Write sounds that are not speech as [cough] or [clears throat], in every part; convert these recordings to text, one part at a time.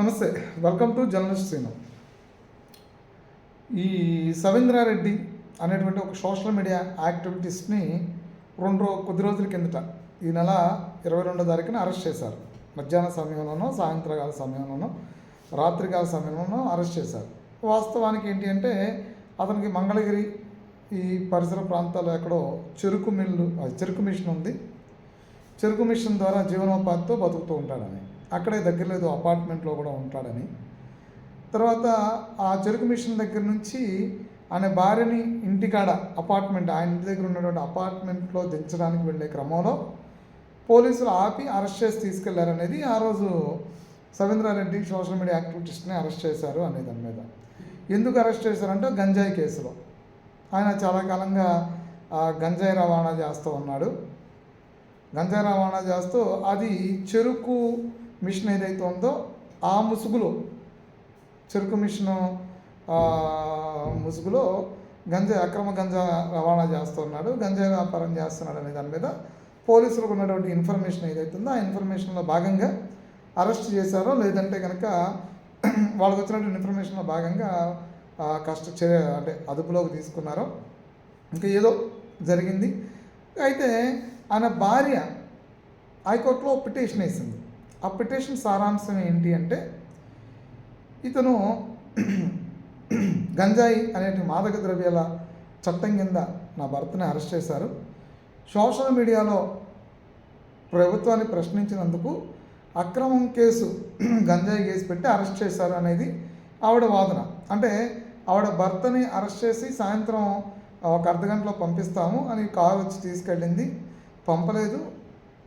నమస్తే welcome to journalist scene ఈ సవీంద్రారెడ్డి అనేటువంటి ఒక సోషల్ మీడియా యాక్టివిటీస్ని రెండు రో కొద్ది రోజుల కిందట ఈ నెల ఇరవై రెండో తారీఖున అరెస్ట్ చేశారు. మధ్యాహ్న సమయంలోనో సాయంత్రకాల సమయంలోనో రాత్రికాల సమయంలోనో అరెస్ట్ చేశారు. వాస్తవానికి ఏంటి అంటే అతనికి మంగళగిరి ఈ పరిసర ప్రాంతాల్లో ఎక్కడో చెరుకు మిల్లు అది చెరుకు మిషన్ ఉంది. చెరుకు మిషన్ ద్వారా జీవనోపాధితో బతుకుతూ ఉంటాడని. అక్కడే దగ్గర లేదు అపార్ట్మెంట్లో కూడా ఉంటాడని. తర్వాత ఆ చెరుకు మిషన్ దగ్గర నుంచి ఆయన భార్యని ఇంటికాడ అపార్ట్మెంట్ ఆయన ఇంటి దగ్గర ఉన్నటువంటి అపార్ట్మెంట్లో దించడానికి వెళ్ళే క్రమంలో పోలీసులు ఆపి అరెస్ట్ చేసి తీసుకెళ్ళారనేది ఆ రోజు సవీంద్రారెడ్డి సోషల్ మీడియా యాక్టివిటీస్ని అరెస్ట్ చేశారు అనే దాని మీద. ఎందుకు అరెస్ట్ చేశారంటే గంజాయి కేసులో. ఆయన చాలా కాలంగా గంజాయి రవాణా చేస్తూ ఉన్నాడు. గంజాయి రవాణా చేస్తూ అది చెరుకు మిషన్ ఏదైతే ఉందో ఆ ముసుగులో చెరుకు మిషను ముసుగులో గంజా అక్రమ గంజా రవాణా చేస్తున్నాడు. గంజా వ్యాపారం చేస్తున్నాడు అనే దాని మీద పోలీసులకు ఉన్నటువంటి ఇన్ఫర్మేషన్ ఏదైతే ఉందో ఆ ఇన్ఫర్మేషన్లో భాగంగా అరెస్ట్ చేశారో లేదంటే కనుక [clears throat] వాళ్ళకి వచ్చినటువంటి ఇన్ఫర్మేషన్లో భాగంగా కష్ట చర్య అంటే అదుపులోకి తీసుకున్నారో ఇంకా ఏదో జరిగింది. అయితే ఆయన భార్య హైకోర్టులో పిటిషన్ వేసింది. ఆ పిటిషన్ సారాంశం ఏంటి అంటే ఇతను గంజాయి అనేటి మాదక ద్రవ్యాల చట్టం కింద నా భర్తని అరెస్ట్ చేశారు. సోషల్ మీడియాలో ప్రభుత్వాన్ని ప్రశ్నించినందుకు అక్రమం కేసు గంజాయి కేసు పెట్టి అరెస్ట్ చేశారు అనేది ఆవిడ వాదన. అంటే ఆవిడ భర్తని అరెస్ట్ చేసి సాయంత్రం ఒక అర్ధ గంటలో పంపిస్తాము అని కారు వచ్చి తీసుకెళ్ళింది. పంపలేదు.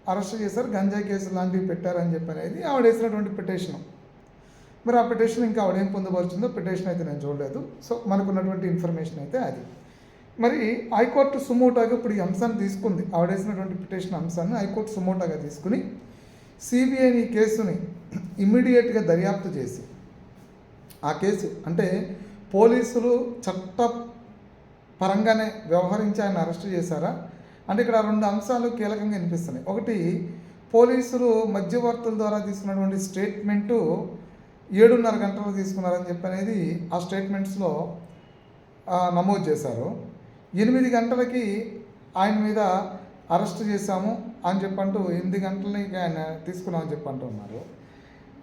అరెస్ట్ చేశారు గంజాయి కేసు లాంటివి పెట్టారని చెప్పి అనేది ఆవిడ వేసినటువంటి పిటిషన్ మరి ఆ పిటిషన్ ఇంకా ఆవిడ ఏం పొందుపరుచుందో పిటిషన్ అయితే నేను చూడలేదు. సో మనకున్నటువంటి ఇన్ఫర్మేషన్ అయితే అది. మరి హైకోర్టు సుమోటాగా ఇప్పుడు ఈ అంశాన్ని తీసుకుంది. ఆవిడ వేసినటువంటి పిటిషన్ అంశాన్ని హైకోర్టు సుమోటాగా తీసుకుని సిబిఐని కేసుని ఇమ్మీడియట్గా దర్యాప్తు చేసి ఆ కేసు అంటే పోలీసులు చట్ట పరంగానే వ్యవహరించి ఆయన అరెస్ట్ చేశారా? అంటే ఇక్కడ రెండు అంశాలు కీలకంగా వినిపిస్తున్నాయి. ఒకటి పోలీసులు మధ్యవర్తుల ద్వారా తీసుకున్నటువంటి స్టేట్మెంటు ఏడున్నర గంటలు తీసుకున్నారని చెప్పి అనేది ఆ స్టేట్మెంట్స్లో నమోదు చేశారు. ఎనిమిది గంటలకి ఆయన మీద అరెస్ట్ చేశాము అని చెప్పంటూ ఎనిమిది గంటలకి ఆయన తీసుకున్నామని చెప్పి అంటున్నారు.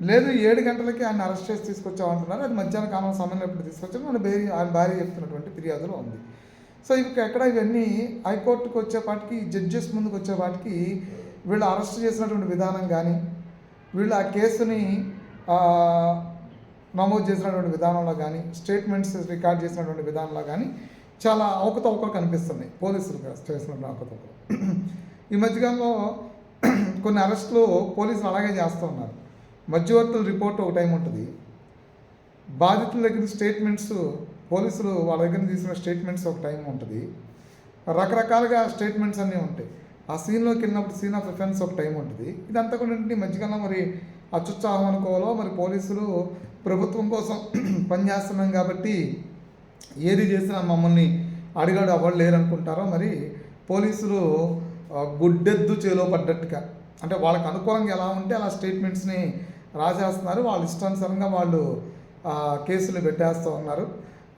లేదు ఏడు గంటలకి ఆయన అరెస్ట్ చేసి తీసుకొచ్చామంటున్నారు. అది మధ్యాహ్న కాలం సమయంలో ఎప్పుడు తీసుకొచ్చాము మన భార్య ఆయన భార్య చెప్తున్నటువంటి ఫిర్యాదులో ఉంది. సో ఇక ఎక్కడ ఇవన్నీ హైకోర్టుకు వచ్చేపాటికి జడ్జెస్ ముందుకు వచ్చేపాటికి వీళ్ళు అరెస్ట్ చేసినటువంటి విధానం కానీ వీళ్ళు ఆ కేసుని నమోదు చేసినటువంటి విధానంలో కానీ స్టేట్మెంట్స్ రికార్డ్ చేసినటువంటి విధానంలో కానీ చాలా అవకతవకలు కనిపిస్తున్నాయి. పోలీసులు చేసినటువంటి అవకతవకలు. ఈ మధ్యకాలంలో కొన్ని అరెస్టులు పోలీసులు అలాగే చేస్తూ ఉన్నారు. మధ్యవర్తుల రిపోర్ట్ ఒక టైం ఉంటుంది. బాధితుల దగ్గర స్టేట్మెంట్స్ పోలీసులు వాళ్ళ దగ్గర తీసిన స్టేట్మెంట్స్ ఒక టైం ఉంటుంది. రకరకాలుగా స్టేట్మెంట్స్ అన్నీ ఉంటాయి. ఆ సీన్లోకి వెళ్ళినప్పుడు సీన్ ఆఫ్ ఎఫెన్స్ ఒక టైం ఉంటుంది. ఇదంతా కూడా ఏంటి మధ్యకాలంలో మరి అత్యుత్సాహం అనుకోవాలో మరి పోలీసులు ప్రభుత్వం కోసం [clears throat] పనిచేస్తున్నాం కాబట్టి ఏది చేసినా మమ్మల్ని అడిగాడు అవ్వడు లేరనుకుంటారో మరి పోలీసులు గుడ్డెద్దు చేలో పడ్డట్టుగా. అంటే వాళ్ళకి అనుకూలంగా ఎలా ఉంటే అలా స్టేట్మెంట్స్ని రాసేస్తున్నారు వాళ్ళ ఇష్టానుసారంగా వాళ్ళు కేసులు పెట్టేస్తూ ఉన్నారు.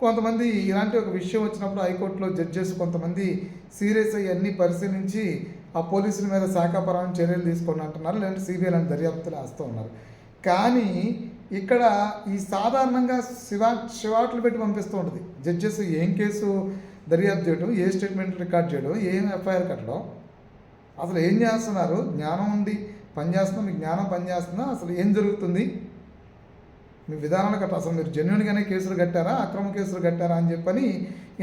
కొంతమంది ఇలాంటి ఒక విషయం వచ్చినప్పుడు హైకోర్టులో జడ్జెస్ కొంతమంది సీరియస్ అయ్యి అన్ని పరిశీలించి ఆ పోలీసుల మీద శాఖాపరమైన చర్యలు తీసుకొని అంటున్నారు లేదంటే సిబిఐ లాంటి దర్యాప్తులు వేస్తూ ఉన్నారు. కానీ ఇక్కడ ఈ సాధారణంగా శివా శివాట్లు పెట్టి పంపిస్తూ ఉంటుంది. జడ్జెస్ ఏం కేసు దర్యాప్తు చేయడం ఏ స్టేట్మెంట్ రికార్డ్ చేయడం ఏం ఎఫ్ఐఆర్ కట్టడం? అసలు ఏం చేస్తున్నారు? జ్ఞానం ఉండి పనిచేస్తున్నా మీ జ్ఞానం పనిచేస్తుందా అసలు ఏం జరుగుతుంది? మీ విధానాలు కట్ట అసలు మీరు జెన్యున్గానే కేసులు కట్టారా? అక్రమ కేసులు కట్టారా అని చెప్పని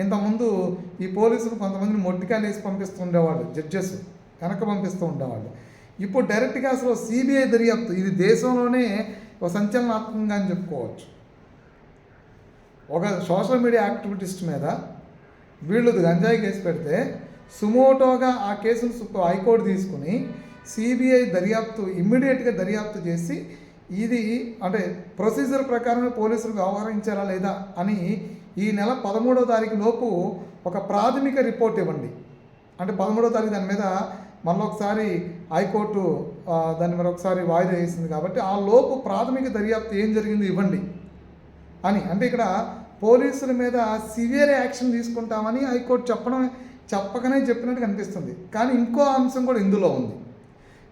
ఇంతకుముందు ఈ పోలీసులు కొంతమందిని మొట్టికాయలు వేసి పంపిస్తూ ఉండేవాళ్ళు జడ్జెస్ వెనక పంపిస్తూ ఉండేవాళ్ళు. ఇప్పుడు డైరెక్ట్గా అసలు సిబిఐ దర్యాప్తు ఇది దేశంలోనే ఒక సంచలనాత్మకంగా అని చెప్పుకోవచ్చు. ఒక సోషల్ మీడియా యాక్టివిటీస్ట్ మీద వీళ్ళు గంజాయి కేసు పెడితే సుమోటోగా ఆ కేసును హైకోర్టు తీసుకుని సిబిఐ దర్యాప్తు ఇమ్మీడియట్గా దర్యాప్తు చేసి ఇది అంటే ప్రొసీజర్ ప్రకారమే పోలీసులు వ్యవహరించారా లేదా అని ఈ నెల పదమూడో తారీఖు లోపు ఒక ప్రాథమిక రిపోర్ట్ ఇవ్వండి. అంటే పదమూడో తారీఖు దాని మీద మళ్ళీ ఒకసారి హైకోర్టు దాన్ని మరొకసారి వాయిదా వేసింది కాబట్టి ఆ లోపు ప్రాథమిక దర్యాప్తు ఏం జరిగింది ఇవ్వండి అని. అంటే ఇక్కడ పోలీసుల మీద సివియర్ యాక్షన్ తీసుకుంటామని హైకోర్టు చెప్పడం చెప్పకనే చెప్పినట్టు కనిపిస్తుంది. కానీ ఇంకో అంశం కూడా ఇందులో ఉంది.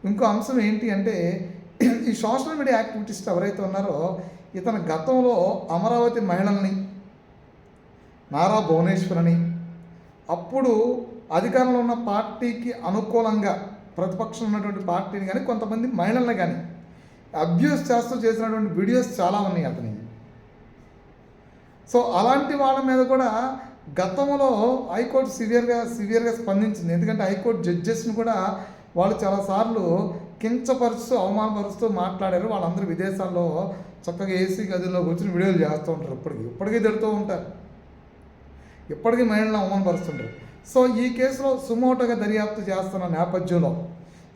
ఇంకో అంశం ఏంటి అంటే ఈ సోషల్ మీడియా యాక్టివిటీస్ట్ ఎవరైతే ఉన్నారో ఇతను గతంలో అమరావతి మహిళల్ని నారా భువనేశ్వరిని అప్పుడు అధికారంలో ఉన్న పార్టీకి అనుకూలంగా ప్రతిపక్షం ఉన్నటువంటి పార్టీని కానీ కొంతమంది మహిళల్ని కానీ అబ్యూస్ చేస్తూ చేసినటువంటి వీడియోస్ చాలా ఉన్నాయి అతని. సో అలాంటి వాళ్ళ మీద కూడా గతంలో హైకోర్టు సివియర్గా సివియర్గా స్పందించింది. ఎందుకంటే హైకోర్టు జడ్జెస్ని కూడా వాళ్ళు చాలాసార్లు కించపరుస్తూ అవమానపరుస్తూ మాట్లాడారు. వాళ్ళందరూ విదేశాల్లో చక్కగా ఏసీ గదిలో కూర్చొని వీడియోలు చేస్తూ ఉంటారు. ఇప్పటికీ ఇప్పటికీ తిడుతూ ఉంటారు. ఇప్పటికీ మహిళలను అవమానపరుస్తుంటారు. సో ఈ కేసులో సుమోటోగా దర్యాప్తు చేస్తున్న నేపథ్యంలో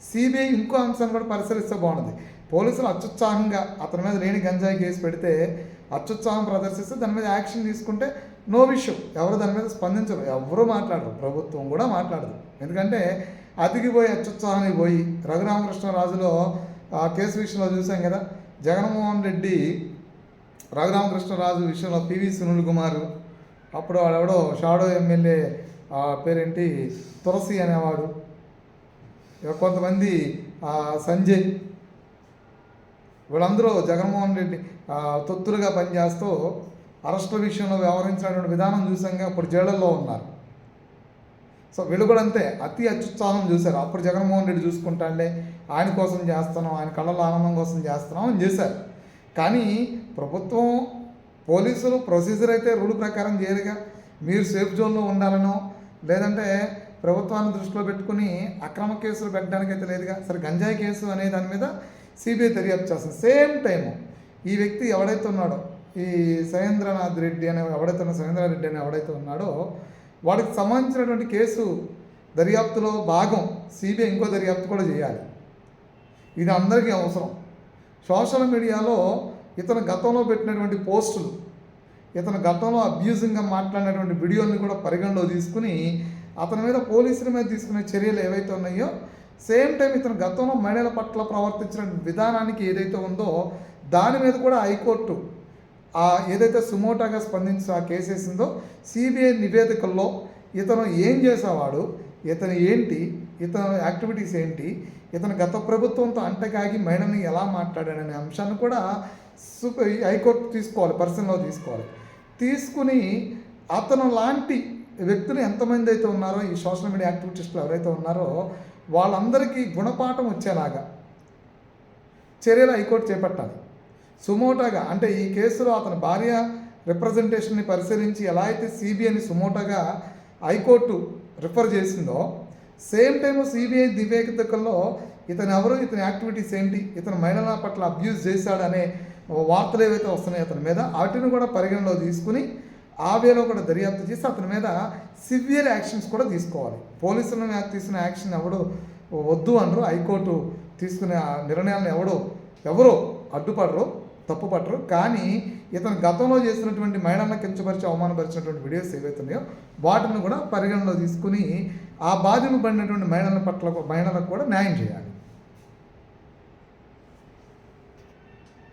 సిబిఐ ఇంకో అంశాన్ని కూడా పరిశీలిస్తే బాగుంది పోలీసులు అత్యుత్సాహంగా అతని మీద లేని గంజాయి కేసు పెడితే అత్యుత్సాహం ప్రదర్శిస్తే దాని మీద యాక్షన్ తీసుకుంటే నో విషయం. ఎవరు దాని మీద స్పందించరు. ఎవరు మాట్లాడరు. ప్రభుత్వం కూడా మాట్లాడదు. ఎందుకంటే అతికిపోయి అత్యుత్సాహానికి పోయి రఘురామకృష్ణరాజులో ఆ కేసు విషయంలో చూసాం కదా. జగన్మోహన్ రెడ్డి రఘురామకృష్ణరాజు విషయంలో పివి సునీల్ కుమార్ అప్పుడు వాడెవడో షాడో ఎమ్మెల్యే ఆ పేరేంటి? తులసి అనేవాడు. కొంతమంది సంజయ్ వీళ్ళందరూ జగన్మోహన్ రెడ్డి తొత్తులుగా పనిచేస్తూ అరెస్టుల విషయంలో వ్యవహరించినటువంటి విధానం చూసాంగా అప్పుడు జైళ్ళల్లో ఉన్నారు. సో వీళ్ళు కూడా అంతే అతి అత్యుత్సాహం చూశారు. అప్పుడు జగన్మోహన్ రెడ్డి చూసుకుంటాండే ఆయన కోసం చేస్తున్నాం ఆయన కళ్ళలో ఆనందం కోసం చేస్తున్నాం అని చేశారు. కానీ ప్రభుత్వం పోలీసులు ప్రొసీజర్ అయితే రూల్ ప్రకారం చేయరుగా. మీరు సేఫ్ జోన్లో ఉండాలనో లేదంటే ప్రభుత్వాన్ని దృష్టిలో పెట్టుకుని అక్రమ కేసులు పెట్టడానికి అయితే లేదుగా. సరే గంజాయి కేసు అనే దాని మీద సిబిఐ దర్యాప్తు చేస్తుంది. సేమ్ టైము ఈ వ్యక్తి ఎవడైతే ఉన్నాడో ఈ సురేంద్రనాథ్ రెడ్డి అనే ఎవడైతే ఉన్న సురేంద్రనాథ్ రెడ్డి అని ఎవడైతే ఉన్నాడో వాడికి సంబంధించినటువంటి కేసు దర్యాప్తులో భాగం సిబిఐ ఇంకో దర్యాప్తు కూడా చేయాలి. ఇది అందరికీ అవసరం. సోషల్ మీడియాలో ఇతను గతంలో పెట్టినటువంటి పోస్టులు ఇతను గతంలో అబ్యూజింగ్గా మాట్లాడినటువంటి వీడియోని కూడా పరిగణలో తీసుకుని అతని మీద పోలీసుల మీద తీసుకునే చర్యలు ఏవైతే ఉన్నాయో సేమ్ టైం ఇతను గతంలో మహిళల పట్ల ప్రవర్తించిన విధానానికి ఏదైతే ఉందో దాని మీద కూడా హైకోర్టు ఆ ఏదైతే సుమోటాగా స్పందించి ఆ కేసు వేసిందో సిబిఐ నివేదికల్లో ఇతను ఏం చేసేవాడు ఇతను ఏంటి ఇతను యాక్టివిటీస్ ఏంటి ఇతను గత ప్రభుత్వంతో అంటకాగి మహిళని ఎలా మాట్లాడాడనే అంశాన్ని కూడా సూపర్ హైకోర్టు తీసుకోవాలి పర్సనల్గా తీసుకోవాలి. తీసుకుని అతను లాంటి వ్యక్తులు ఎంతమంది అయితే ఉన్నారో ఈ సోషల్ మీడియా యాక్టివిటీస్లో ఎవరైతే ఉన్నారో వాళ్ళందరికీ గుణపాఠం వచ్చేలాగా చర్యలు హైకోర్టు చేపట్టాలి. సుమోటాగా అంటే ఈ కేసులో అతని భార్య రిప్రజెంటేషన్ని పరిశీలించి ఎలా అయితే సిబిఐని సుమోటాగా హైకోర్టు రిఫర్ చేసిందో సేమ్ టైం సిబిఐ నివేదికల్లో ఇతను ఎవరు ఇతని యాక్టివిటీస్ ఏంటి ఇతను మహిళల పట్ల అబ్యూజ్ చేశాడనే వార్తలు ఏవైతే వస్తున్నాయో అతని మీద వాటిని కూడా పరిగణలో తీసుకుని ఆ వేలో కూడా దర్యాప్తు చేసి అతని మీద సివియర్ యాక్షన్స్ కూడా తీసుకోవాలి. పోలీసుల మీద యాక్షన్ ఎవడు వద్దు అనరు హైకోర్టు తీసుకునే ఆ నిర్ణయాలను ఎవడో ఎవరో అడ్డుపడరు. తప్పుపట్టరు కానీ ఇతను గతంలో చేసినటువంటి మహిళలను కించపరిచి అవమానపరిచినటువంటి వీడియోస్ ఏవైతే ఉన్నాయో వాటిని కూడా పరిగణలో తీసుకుని ఆ బాధ్యత పడినటువంటి మహిళల పట్ల మహిళలకు కూడా న్యాయం చేయాలి.